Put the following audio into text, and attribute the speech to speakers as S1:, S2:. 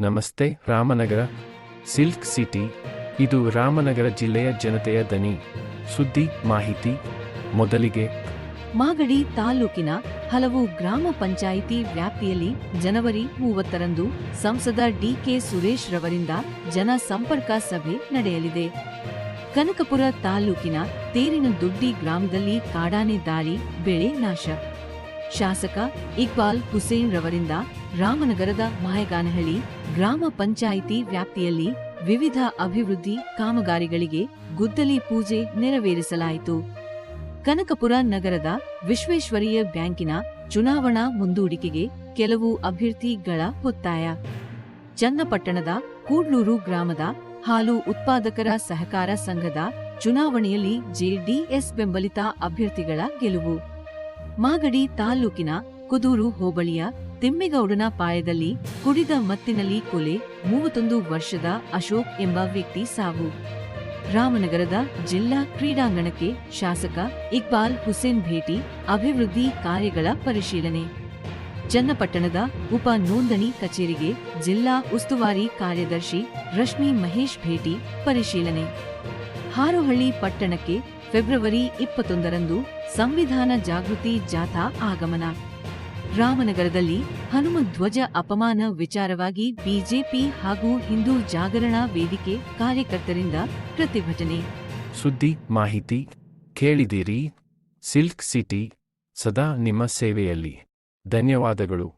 S1: ನಮಸ್ತೆ Ramanagara, silk city. ಇದು ರಾಮನಗರ ಜಿಲ್ಲೆಯ ಜನತೆಯ ದನಿ. ಸುದ್ದಿ, ಮಾಹಿತಿ, ಮೊದಲಿಗೆ.
S2: ಮಾಗಡಿ ತಾಲೂಕಿನ ಹಲವು ಗ್ರಾಮ ಪಂಚಾಯಿತಿ ವ್ಯಾಪ್ತಿಯಲ್ಲಿ ಜನವರಿ ಮೂವತ್ತರಂದು ಸಂಸದ ಡಿಕೆ ಸುರೇಶ್ ರವರಿಂದ ಜನ ಸಂಪರ್ಕ ಸಭೆ ನಡೆಯಲಿದೆ. ಕನಕಪುರ ತಾಲೂಕಿನ ತೇರಿನದುಡ್ಡಿ ಗ್ರಾಮದಲ್ಲಿ ಕಾಡಾನೆ ದಾಳಿ ಬೆಳೆ ನಾಶ. ಶಾಸಕ ಇಕ್ಬಾಲ್ ಹುಸೇನ್ ರವರಿಂದ ರಾಮನಗರದ ಮಾಯಗಾನಹಳ್ಳಿ ಗ್ರಾಮ ಪಂಚಾಯಿತಿ ವ್ಯಾಪ್ತಿಯಲ್ಲಿ ವಿವಿಧ ಅಭಿವೃದ್ಧಿ ಕಾಮಗಾರಿಗಳಿಗೆ ಗುದ್ದಲಿ ಪೂಜೆ ನೆರವೇರಿಸಲಾಯಿತು. ಕನಕಪುರ ನಗರದ ವಿಶ್ವೇಶ್ವರಯ್ಯ ಬ್ಯಾಂಕಿನ ಚುನಾವಣಾ ಮುಂದೂಡಿಕೆಗೆ ಕೆಲವು ಅಭ್ಯರ್ಥಿಗಳ ಒತ್ತಾಯ. ಚನ್ನಪಟ್ಟಣದ ಕೂಡ್ಲೂರು ಗ್ರಾಮದ ಹಾಲು ಉತ್ಪಾದಕರ ಸಹಕಾರ ಸಂಘದ ಚುನಾವಣೆಯಲ್ಲಿ ಜೆಡಿಎಸ್ ಬೆಂಬಲಿತ ಅಭ್ಯರ್ಥಿಗಳ ಗೆಲುವು. ಮಾಗಡಿ ತಾಲೂಕಿನ ಕುದೂರು ಹೋಬಳಿಯ ತಿಮ್ಮೇಗೌಡನ ಪಾಯದಲ್ಲಿ ಕುಡಿದ ಮತ್ತಿನಲ್ಲಿ ಕೊಲೆ, ಮೂವತ್ತೊಂದು ವರ್ಷದ ಅಶೋಕ್ ಎಂಬ ವ್ಯಕ್ತಿ ಸಾವು. ರಾಮನಗರದ ಜಿಲ್ಲಾ ಕ್ರೀಡಾಂಗಣಕ್ಕೆ ಶಾಸಕ ಇಕ್ಬಾಲ್ ಹುಸೇನ್ ಭೇಟಿ, ಅಭಿವೃದ್ಧಿ ಕಾರ್ಯಗಳ ಪರಿಶೀಲನೆ. ಚನ್ನಪಟ್ಟಣದ ಉಪ ನೋಂದಣಿ ಕಚೇರಿಗೆ ಜಿಲ್ಲಾ ಉಸ್ತುವಾರಿ ಕಾರ್ಯದರ್ಶಿ ರಶ್ಮಿ ಮಹೇಶ್ ಭೇಟಿ, ಪರಿಶೀಲನೆ. ಹಾರೋಹಳ್ಳಿ ಪಟ್ಟಣಕ್ಕೆ ಫೆಬ್ರವರಿ ಇಪ್ಪತ್ತೊಂದರಂದು ಸಂವಿಧಾನ ಜಾಗೃತಿ ಜಾಥಾ ಆಗಮನ. ರಾಮನಗರದಲ್ಲಿ ಹನುಮ ಧ್ವಜ ಅಪಮಾನ ವಿಚಾರವಾಗಿ ಬಿಜೆಪಿ ಹಾಗೂ ಹಿಂದೂ ಜಾಗರಣಾ ವೇದಿಕೆ ಕಾರ್ಯಕರ್ತರಿಂದ ಪ್ರತಿಭಟನೆ.
S1: ಸುದ್ದಿ, ಮಾಹಿತಿ ಕೇಳಿದಿರಿ ಸಿಲ್ಕ್ ಸಿಟಿ, ಸದಾ ನಿಮ್ಮ ಸೇವೆಯಲ್ಲಿ. ಧನ್ಯವಾದಗಳು.